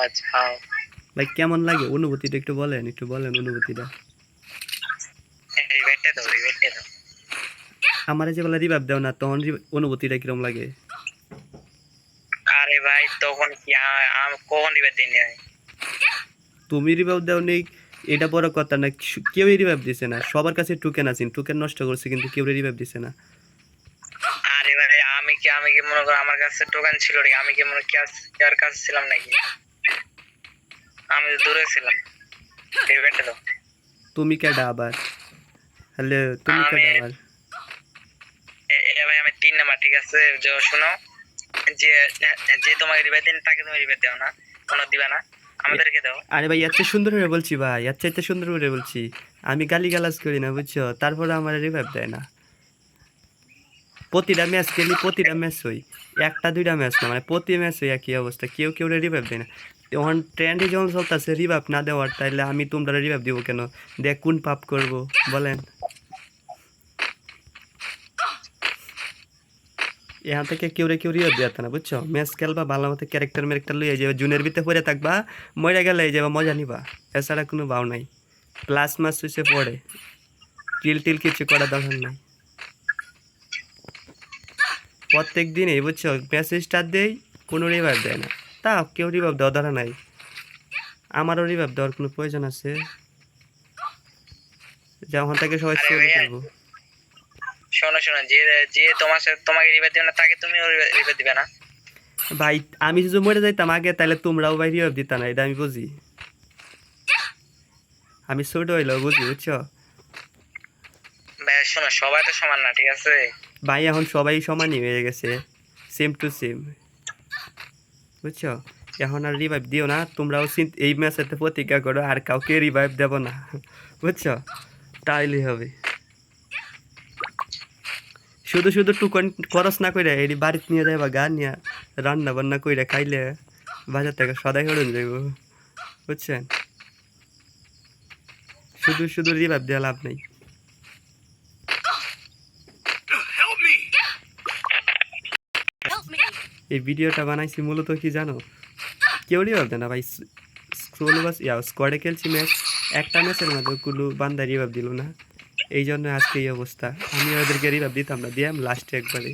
বাঁচাও ভাই কেমন লাগে? অনুভূতিটা একটু বলেন একটু বলেন অনুভূতিটা। আমার যে বেলা রিভাব দেও না তখন অনুভূতিটা লাগে? আরে ভাই তখন কি আম দিন তুমি রিভাব দেও নেই এটা বড় কথা না কেউই রিভাব দিছে না। সবার কাছে টুকেন আছেন টুকেন নষ্ট করছে কিন্তু কেউ রিভাব দিছে না। আরে ভাই আমি কি আমি কি মনে করো আমার কাছে টোকেন ছিল রে আমি কি মনে কি আর কাছে ছিলাম নাকি? দূরে ছিলাম। তুমি কেডা আবার হ্যালো তুমি কেডা আবার এ- এ ভাই আমি তিন নাম্বার ঠিক আছে? যে শোনো যে যে তোমাকে রিবেট দিন তাকে তুমি রিবেট দাও না। কোনো দিবা না। আমাদেরকে দাও। আরে ভাই এত সুন্দর করে বলছি ভাই এত এত সুন্দর করে বলছি। আমি গালি গালাজ করি না বুঝছ? তারপরে আমার রিভাইভ দেয় না। প্রতিটা ম্যাচ খেলি প্রতিটা ম্যাচ হই। একটা দুইটা ম্যাচ না মানে প্রতি ম্যাচ হই একই অবস্থা। কেউ কেউ রিভাইভ দেয় না। তখন ট্রেন্ডে যখন চলতেছে রিভাইভ না দেওয়ার, তাইলে আমি তোমরা রিভাইভ দিব কেন? দেখ কোন পাপ করব, বলেন। এখান থেকে কেউ রে কেউ রিভাইভ দেওয়া না, বুঝছ? ম্যাচ খেলবা, ভালো মতো ক্যারেক্টার ম্যারেক্টার লইয়া যাবে জুনের ভিতরে পড়ে থাকবা মরে গেলে যাবা মজা নিবা। এছাড়া কোনো বাউ নাই। প্লাস মাস হইছে পড়ে টিল টিল কিছু করা দরকার নাই। প্রত্যেক দিনে বুঝছ? মেসেজ স্টার দেই, কোনো রিভাইভ দেয় না। তা কেউ রিভাব দেওয়া দরকার নাই। আমারও রিভাইভ দেওয়ার কোনো প্রয়োজন আছে? যখন থেকে সবাই চলে করব শোনো শোনো যে যে তোমার তোমাকে রিবেট দিবে না তাকে তুমিও রিবেট দিবে না। ভাই আমি যদি মরে যাইতাম আগে তাহলে তোমরাও ভাই রিভাইভ দিতা না এটা আমি বুঝি। আমি ছোট হইলেও বুঝি বুঝছ? ভাই শোনো সবাই তো সমান না ঠিক আছে? ভাই এখন সবাই সমানই হয়ে গেছে। সেম টু সেম বুঝছ? এখন আর রিভাইভ দিও না, তোমরাও এই ম্যাচেতে প্রতিজ্ঞা করো, আর কাউকে রিভাইভ দেবো না, বুঝছ? তাইলেই হবে। শুধু শুধু টুকন খরচ না কইরা এটি বাড়িতে নিয়ে যাইবা গান নিয়ে রান্না বান্না কইরা খাইলে বাজার থেকে সদাই হরণ যাইব, বুঝছেন? শুধু শুধু রিভাইভ দেওয়া লাভ নেই। এই ভিডিওটা বানাইছি মূলত কি জানো? কেউই ভাবতে না ভাই স্ক্রোল বাস ইয়া স্কোয়াডে খেলছি ম্যাচ একটা ম্যাচের মধ্যে কুলু বান্দা রিভাব দিল না। এই জন্য আজকে এই অবস্থা। আমি ওদেরকে রিভাব দিতাম না দিয়াম লাস্টে একবারে